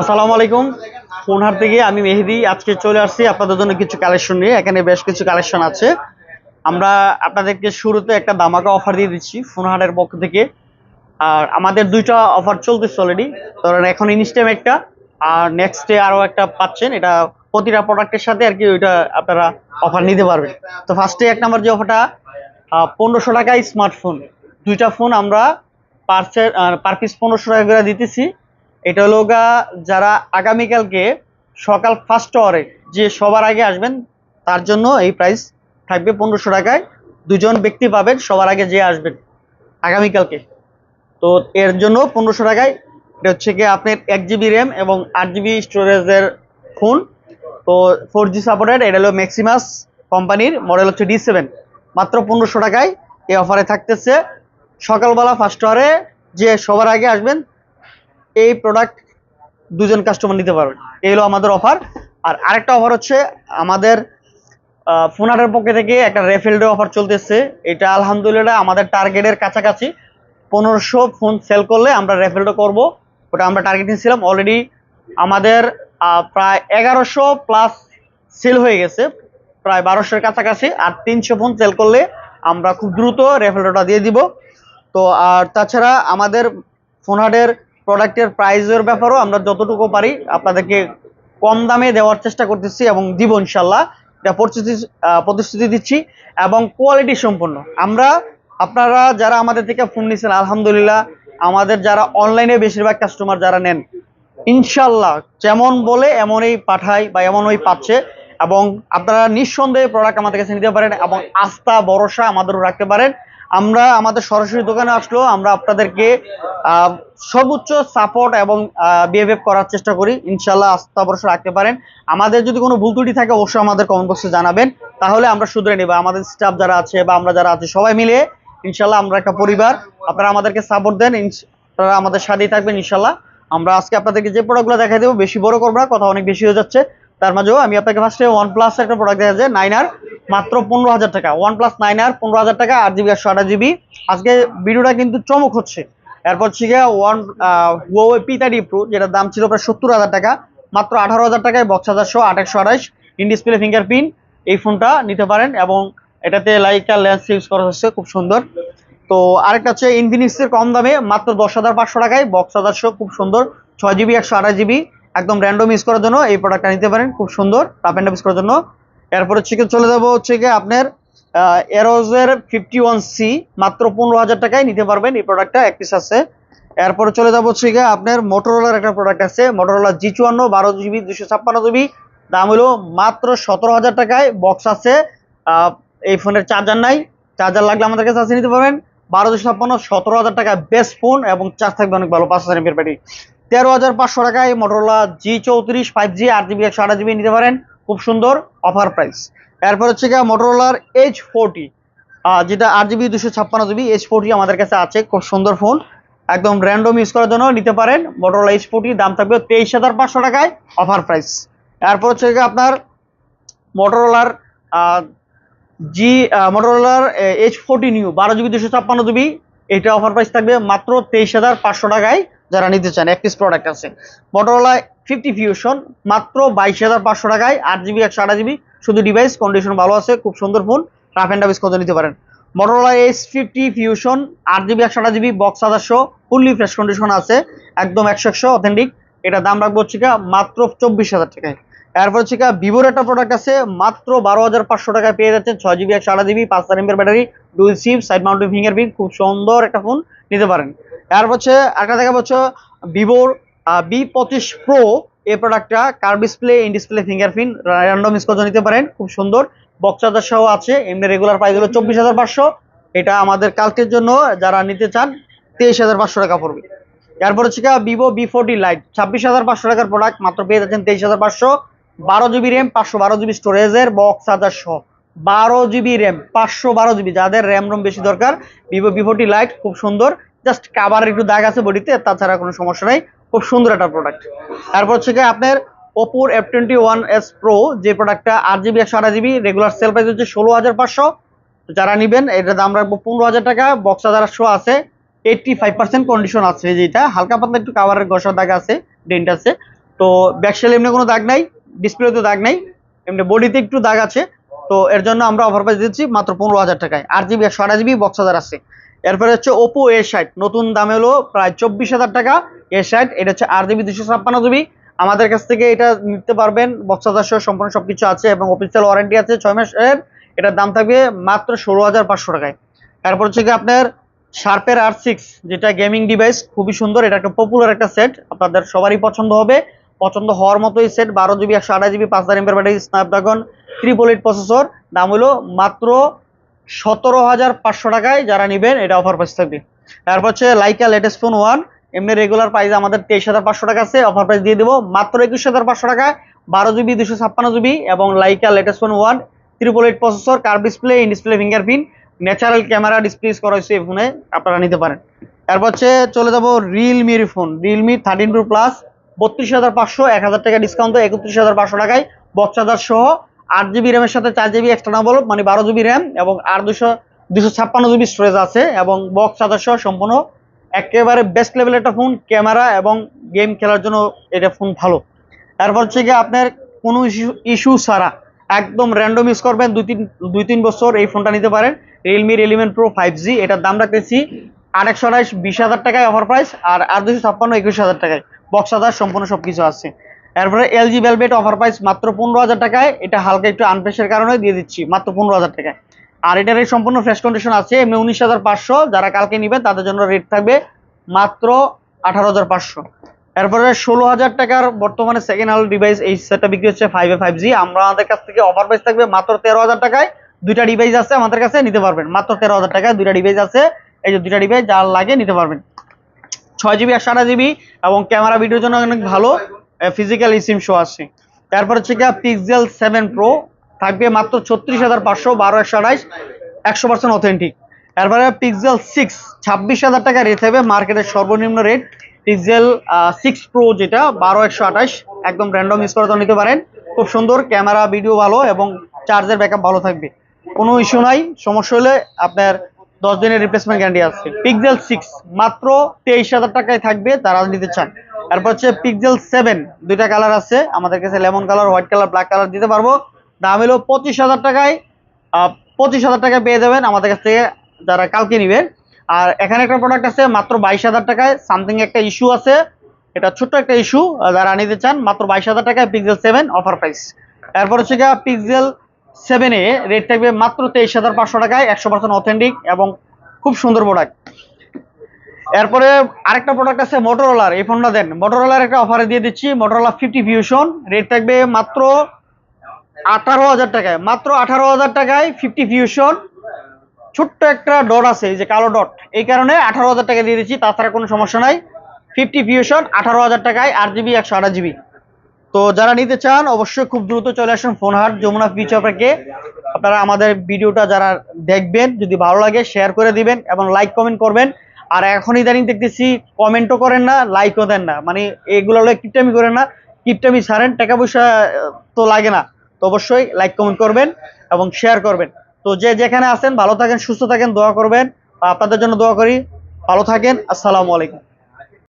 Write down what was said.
আসসালামু আলাইকুম। ফোনহার থেকে আমি মেহেদি। আজকে চলে আসছি আপনাদের জন্য কিছু কালেকশন নিয়ে। এখানে বেশ কিছু কালেকশন আছে। আমরা আপনাদেরকে শুরুতে একটা দামাকা অফার দিয়ে দিচ্ছি ফোনহারের পক্ষ থেকে। আর আমাদের দুইটা অফার চলতেছে অলরেডি ধরেন এখন ইনস্টেম একটা, আর নেক্সট ডে আরও একটা পাচ্ছেন। এটা প্রতিটা প্রোডাক্টের সাথে আর কি ওইটা আপনারা অফার নিতে পারবেন। তো ফার্স্টে এক নাম্বার যে অফারটা পনেরোশো টাকায় স্মার্টফোন দুইটা ফোন আমরা পার পার পিস পনেরোশো টাকা করে দিতেছি। এটা হলো গা, যারা আগামীকালকে সকাল ফার্স্ট আওয়ারে যে সবার আগে আসবেন, তার জন্য এই প্রাইস থাকবে পনেরোশো টাকায়। দুজন ব্যক্তি পাবেন, সবার আগে যে আসবেন আগামীকালকে তো এর জন্য পনেরোশো টাকায়, এটা হচ্ছে কি আপনার এক জিবি র্যাম এবং আট জিবি স্টোরেজের ফোন তো ফোর জি সাপোর্টেড এটা হলো ম্যাক্সিমাস কোম্পানির মডেল হচ্ছে ডি সেভেন মাত্র পনেরোশো টাকায় এই অফারে থাকতেছে। সকালবেলা ফার্স্ট আওয়ারে যে সবার আগে আসবেন এই প্রোডাক্ট দুজন কাস্টমার নিতে পারবেন। এই হলো আমাদের অফার আর আরেকটা অফার হচ্ছে আমাদের ফোনারের পক্ষে থেকে একটা রেফেলডের অফার চলতেছে। এটা আলহামদুলিল্লাহ আমাদের টার্গেটের কাছাকাছি। পনেরোশো ফোন সেল করলে আমরা রেফেলডো করব। ওটা আমরা টার্গেট নিয়েছিলাম। অলরেডি আমাদের প্রায় এগারোশো প্লাস সেল হয়ে গেছে। প্রায় বারোশোর কাছাকাছি। আর তিনশো ফোন সেল করলে আমরা খুব দ্রুত রেফেলডোটা দিয়ে দিব। তো, আর তাছাড়া আমাদের ফোনহার্টের প্রোডাক্টের প্রাইসের ব্যাপারেও আমরা যতটুকু পারি আপনাদেরকে কম দামে দেওয়ার চেষ্টা করতেছি এবং দিব ইনশাল্লাহ এটা প্রতিশ্রুতি প্রতিশ্রুতি দিচ্ছি এবং কোয়ালিটি সম্পন্ন। আমরা, আপনারা যারা আমাদের থেকে ফোন নিচ্ছেন আলহামদুলিল্লাহ, আমাদের যারা অনলাইনে বেশিরভাগ কাস্টমার যারা নেন ইনশাল্লাহ যেমন বলে এমনই পাঠায় বা এমনই পাচ্ছে এবং আপনারা নিঃসন্দেহে প্রোডাক্ট আমাদের কাছে নিতে পারেন এবং আস্থা, ভরসা আমাদেরও রাখতে পারেন। আমরা আমাদের সরাসরি দোকানে আসলেও আমরা আপনাদেরকে সর্বোচ্চ সাপোর্ট এবং বিহেভ করার চেষ্টা করি। ইনশাল্লাহ আস্থা ভরসা রাখতে পারেন। আমাদের যদি কোনো ভুল ত্রুটি থাকে, অবশ্যই আমাদের কমেন্ট বক্সে জানাবেন। তাহলে আমরা শুধরে নেব। আমাদের স্টাফ যারা আছে বা আমরা যারা আছে, সবাই মিলে ইনশাল্লাহ আমরা একটা পরিবার, আপনারা আমাদেরকে সাপোর্ট দেন। আপনারা আমাদের সাথেই থাকবেন ইনশাল্লাহ আমরা আজকে আপনাদেরকে যে প্রোডাক্টগুলো দেখাই দেবো, বেশি বড় করব না, কথা অনেক বেশি হয়ে যাচ্ছে। তার মাঝেও আমি আপনাকে ফার্স্টে ওয়ান প্লাস একটা প্রোডাক্ট দেখা যায় নাইন আর মাত্র পনেরো হাজার টাকা। ওয়ান প্লাস নাইন আর পনেরো হাজার টাকা, আট জিবি একশো আঠাশ জিবি আজকে ভিডিওটা কিন্তু চমক হচ্ছে। এরপর গিয়ে one Huawei P thirty pro যেটার দাম ছিল প্রায় সত্তর হাজার টাকা, মাত্র আঠারো হাজার টাকায় বক্স হাজার হাজারশো আঠাশশো আঠাশ। ইন ডিসপ্লে ফিঙ্গারপ্রিন্ট এই ফোনটা নিতে পারেন এবং এটাতে লাইকা লেন্স ইউজ করা হচ্ছে, খুব সুন্দর। তো আরেকটা হচ্ছে ইনফিনিক্সের কম দামে, মাত্র দশ হাজার পাঁচশো টাকায় বক্স হাজারশো খুব সুন্দর। ছয় জিবি একশো আঠাশ জিবি একদম র্যান্ডম ইউজ করার জন্য এই প্রোডাক্টটা নিতে পারেন, খুব সুন্দর টাপ অ্যান্ড ইউজ করার জন্য। এরপর হচ্ছে কি, চলে যাব হচ্ছে গিয়ে আপনার এরোজের ফিফটি ওয়ান সি মাত্র পনেরো হাজার টাকায় নিতে পারবেন এই প্রোডাক্টটা এক পিস আছে। এরপরে চলে যাব হচ্ছে গিয়ে আপনার মোটরোলার একটা প্রোডাক্ট আছে মোটরোলা জি চুয়ান্ন, বারো জিবি, দুশো ছাপ্পান্ন জিবি, দাম হলো মাত্র সতেরো হাজার টাকায় বক্স আছে। এই ফোনের চার্জার নাই চার্জার লাগলে আমাদের কাছে আছে নিতে পারবেন। বারো দুশো ছাপ্পান্ন, সতেরো হাজার টাকা বেস্ট ফোন এবং চার্জ থাকবে অনেক ভালো, পাঁচ হাজার এমপের ব্যাটারি তেরো হাজার পাঁচশো টাকায় মোটরোলা জি চৌত্রিশ ফাইভ জি আট জিবি একশো আঠাশ জিবি নিতে পারেন। খুব সুন্দর অফার প্রাইস এরপর হচ্ছে গিয়ে মোটরোলার এইচ ফোরটি যেটা আট জিবি দুশো ছাপ্পান্ন জিবি এইচ ফোরটি আমাদের কাছে আছে, খুব সুন্দর ফোন একদম র্যান্ডম ইউজ করার জন্য নিতে পারেন। মোটরোলা এইচ ফোরটি দাম থাকবে তেইশ হাজার পাঁচশো টাকায় অফার প্রাইস এরপর হচ্ছে গিয়ে আপনার মোটরোলার জি মোটরোলার এইচ ফোরটি নিউ বারো জিবি দুশো ছাপ্পান্ন জিবি এটা অফার প্রাইস থাকবে মাত্র তেইশ হাজার পাঁচশো টাকায়। যারা নিতে চান, এক পিস প্রোডাক্ট আছে। মোটরোলা ফিফটি ফিউশন মাত্র বাইশ হাজার পাঁচশো টাকায়, আট জিবি একশো আঠাশ জিবি শুধু ডিভাইস কন্ডিশন ভালো আছে, খুব সুন্দর ফোন রাফ অ্যান্ড ডাবিস কত নিতে পারেন। মোটরোলা এস ফিফটি ফিউশন আট জিবি একশো আঠাশ জিবি বক্স সাতাশশো ফুললি ফ্রেশ কন্ডিশন আছে, একদম একশো একশো অথেন্টিক এটা দাম রাখব হচ্ছে মাত্র চব্বিশ হাজার টাকায়। এরপর হচ্ছে ভিভোর একটা প্রোডাক্ট আছে, মাত্র বারো হাজার পাঁচশো টাকায় পেয়ে যাচ্ছেন, ছয় জিবি একশো আঠাশ জিবি পাঁচ হাজার এমপের battery dual sim side mounted fingerprint খুব সুন্দর একটা ফোন নিতে পারেন। এরপর হচ্ছে একটা দেখা হচ্ছে ভিভোর বি পঁচিশ প্রো এই প্রোডাক্টটা কার display in display fingerprint random use করে নিতে পারেন, খুব সুন্দর। বক্স চার্জার সহ আছে, এমনি রেগুলার প্রাইস হলো চব্বিশ হাজার পাঁচশো। এটা আমাদের কালকের জন্য যারা নিতে চান, তেইশ হাজার পাঁচশো টাকা পড়বে। এরপর হচ্ছে ভিভো বি ফোরটি লাইট ছাব্বিশ হাজার পাঁচশো টাকার প্রোডাক্ট মাত্র পেয়ে যাচ্ছেন তেইশ হাজার পাঁচশো। বারো জিবি র্যাম পাঁচশো বারো জিবি স্টোরেজের বক্স চার্জার সহ। বারো জিবি র্যাম পাঁচশো বারো জিবি, যাদের র্যাম রোম বেশি দরকার ভিভো বি ফোরটি লাইট খুব সুন্দর। জাস্ট কাবার একটু দাগ আছে বডিতে, তাছাড়া কোনো সমস্যা নাই। খুব সুন্দর একটা প্রোডাক্ট তারপর হচ্ছে কি আপনার ওপোর F twenty one S pro যে প্রোডাক্টটা আট জিবি একশো আঠাশ জিবি রেগুলার সেল প্রাইস হচ্ছে ষোলো হাজার পাঁচশো। যারা নিবেন, এটার দাম রাখব পনেরো হাজার টাকা। বক্স হাজার শো আছে এইটটি ফাইভ পার্সেন্ট কন্ডিশন আছে যেটা হালকা পাতলা একটু কাভারের ঘষার দাগ আছে ডেন্ট আছে। তো ব্যাকসেল এমনি কোনো দাগ নাই ডিসপ্লেতে দাগ নাই। এমনি বডিতে একটু দাগ আছে। তো এর জন্য আমরা অফার প্রাইস দিচ্ছি মাত্র পনেরো হাজার টাকায়। আট জিবি একশো আঠাশ জিবি বক্স হাজার আছে। এরপরে হচ্ছে ওপো এ ষাট, নতুন দাম হলো প্রায় চব্বিশ হাজার টাকা। এ ষাট, এটা হচ্ছে আট জিবি দুশো ছাপ্পান্ন জিবি। আমাদের কাছ থেকে এটা নিতে পারবেন বক্স হাজার সহ সম্পূর্ণ সবকিছু আছে এবং অফিসিয়াল ওয়ারেন্টি আছে ছয় মাসের। এটার দাম থাকবে মাত্র ষোলো হাজার পাঁচশো টাকায়। তারপর হচ্ছে কি আপনার শার্পের আর সিক্স যেটা গেমিং ডিভাইস খুবই সুন্দর, এটা একটা পপুলার একটা সেট আপনাদের সবারই পছন্দ হবে। পছন্দ হওয়ার মতোই সেট বারো জিবি, একশো আঠাশ জিবি, পাঁচ হাজার এমপের battery Snapdragon triple eight processor দাম হলো মাত্র সতেরো হাজার পাঁচশো টাকায় যারা নেবেন, এটা অফার প্রাইস থাকবে। তারপর হচ্ছে লাইকা লেটেস্ট ফোন ওয়ান এমনি রেগুলার প্রাইস আমাদের তেইশ হাজার পাঁচশো টাকা আছে অফার প্রাইস দিয়ে দেবো। মাত্র একুশ হাজার পাঁচশো টাকায় বারো জিবি দুশো ছাপ্পান্ন জিবি এবং Leica latest phone one triple eight processor car display in display fingerprint natural camera display করা হয়েছে এই ফোনে আপনারা নিতে পারেন। তারপর হচ্ছে চলে যাব রিয়েলমির phone Realme thirteen pro plus বত্রিশ হাজার পাঁচশো, এক হাজার টাকা ডিসকাউন্ট একত্রিশ হাজার পাঁচশো টাকায় চার্জার সহ আট জিবি র্যামের সাথে চার জিবি এক্সটার্নাল বলব মানে বারো জিবি র্যাম এবং আর দুশো দুশো ছাপ্পান্ন জিবি স্টোরেজ আছে এবং বক্স চার্জার সম্পূর্ণ একেবারে বেস্ট লেভেল একটা ফোন ক্যামেরা এবং গেম খেলার জন্য এটা ফোন ভালো। তারপর হচ্ছে গিয়ে আপনার কোনো ইস্যু ছাড়া একদম র্যান্ডম ইউজ করবেন, দুই তিন দুই তিন বছর এই ফোনটা নিতে পারেন। Realme element pro five G এটার দাম রাখতেছি আট একশো আঠাশ, বিশ হাজার টাকায় অফার প্রাইস আর আর দুশো ছাপ্পান্ন, একুশ হাজার টাকায়। বক্স হাজার সম্পূর্ণ সব কিছু আছে। এরপরে এলজি ভেলভেট অফার প্রাইস মাত্র পনেরো হাজার টাকায়। এটা হালকা একটু আনফ্রেশের কারণে দিয়ে দিচ্ছি, মাত্র পনেরো হাজার টাকায়। আর এটার এই সম্পূর্ণ ফ্রেশ কন্ডিশন আছে, এমনি উনিশ হাজার পাঁচশো। যারা কালকে নেবেন তাদের জন্য রেট থাকবে মাত্র আঠারো হাজার পাঁচশো। এরপরে ষোলো হাজার টাকার বর্তমানে সেকেন্ড হ্যান্ড ডিভাইস এই সেটটা বিক্রি হচ্ছে ফাইভ এ ফাইভ জি আমরা আমাদের কাছ থেকে অফার প্রাইস থাকবে মাত্র তেরো হাজার টাকায়। দুইটা ডিভাইস আছে আমাদের কাছে, নিতে পারবেন। মাত্র তেরো হাজার টাকায় দুইটা ডিভাইস আছে। এই যে দুইটা ডিভাইস যার লাগে নিতে পারবেন। ছয় জিবি একশো আঠাশ জিবি এবং ক্যামেরা ভিডিওর জন্য অনেক ভালো। ফিজিক্যাল সিম শো আছে। তারপর হচ্ছে গিয়ে পিক্সেল সেভেন প্রো থাকবে মাত্র ছত্রিশ হাজার পাঁচশো বারো একশো আঠাশ একশো পার্সেন্ট অথেন্টিক এরপরে পিক্সেল সিক্স ছাব্বিশ হাজার টাকা রেট হবে মার্কেটের সর্বনিম্ন রেট পিক্সেল সিক্স প্রো যেটা, বারো একশো আঠাশ একদম র্যান্ডম ইউজ করে নিতে পারেন। খুব সুন্দর ক্যামেরা ভিডিও ভালো এবং চার্জের ব্যাকআপ ভালো থাকবে। কোনো ইস্যু নাই, সমস্যা হলে আপনার দশ দিনের রিপ্লেসমেন্ট গ্যারান্টি আছে। পিক্সেল সিক্স মাত্র তেইশ হাজার টাকায় থাকবে, তারা নিতে চান। তারপর হচ্ছে পিক্সেল সেভেন দুইটা কালার আছে। আমাদের কাছে lemon colour white colour black colour দিতে পারব। দাম হলো পঁচিশ হাজার টাকায় পঁচিশ হাজার টাকায় পেয়ে যাবেন আমাদের কাছ থেকে যারা কালকে নেবেন। আর এখানে একটা প্রোডাক্ট আছে, মাত্র বাইশ হাজার টাকায়। সামথিং একটা ইস্যু আছে। এটা ছোট্ট একটা ইস্যু যারা নিতে চান, মাত্র বাইশ হাজার টাকায় পিক্সেল সেভেন অফার প্রাইস এরপর হচ্ছে গিয়ে পিক্সেল সেভেনে রেট থাকবে মাত্র তেইশ হাজার পাঁচশো টাকায়, একশো পার্সেন্ট অথেন্টিক এবং খুব সুন্দর প্রোডাক্ট এরপরে আরেকটা প্রোডাক্ট আছে মোটরোলার এই ফোনটা দেন। মোটরোলার একটা অফারে দিয়ে দিচ্ছি মোটরোলা ফিফটি ফিউশন রেট থাকবে মাত্র আঠারো হাজার টাকায়, মাত্র আঠারো হাজার টাকায় ফিফটি ফিউশন ছোট্ট একটা ডট আছে, এই যে কালো ডট এই কারণে আঠারো হাজার টাকা দিয়ে দিচ্ছি, তাছাড়া কোনো সমস্যা নাই। ফিফটি ফিউশন আঠারো হাজার টাকায় আট জিবি একশো আঠাশ জিবি তো যারা নিতে চান, অবশ্যই খুব দ্রুত চলে আসুন ফোন হাট যমুনা বিচ অপেকে আপনারা আমাদের ভিডিওটা যারা দেখবেন, যদি ভালো লাগে শেয়ার করে দিবেন এবং লাইক কমেন্ট করবেন। আর এখন ইদানিং দেখতেছি কমেন্টও করেন না লাইকও দেন না। মানে এগুলো কিপটামি করেন না, কিপটামি ছাড়েন, টাকা পয়সা তো লাগে না। তো অবশ্যই লাইক কমেন্ট করবেন এবং শেয়ার করবেন। তো যে যেখানে আছেন, ভালো থাকেন, সুস্থ থাকেন, দোয়া করবেন। আপনাদের জন্য দোয়া করি। ভালো থাকেন, আসসালামু আলাইকুম।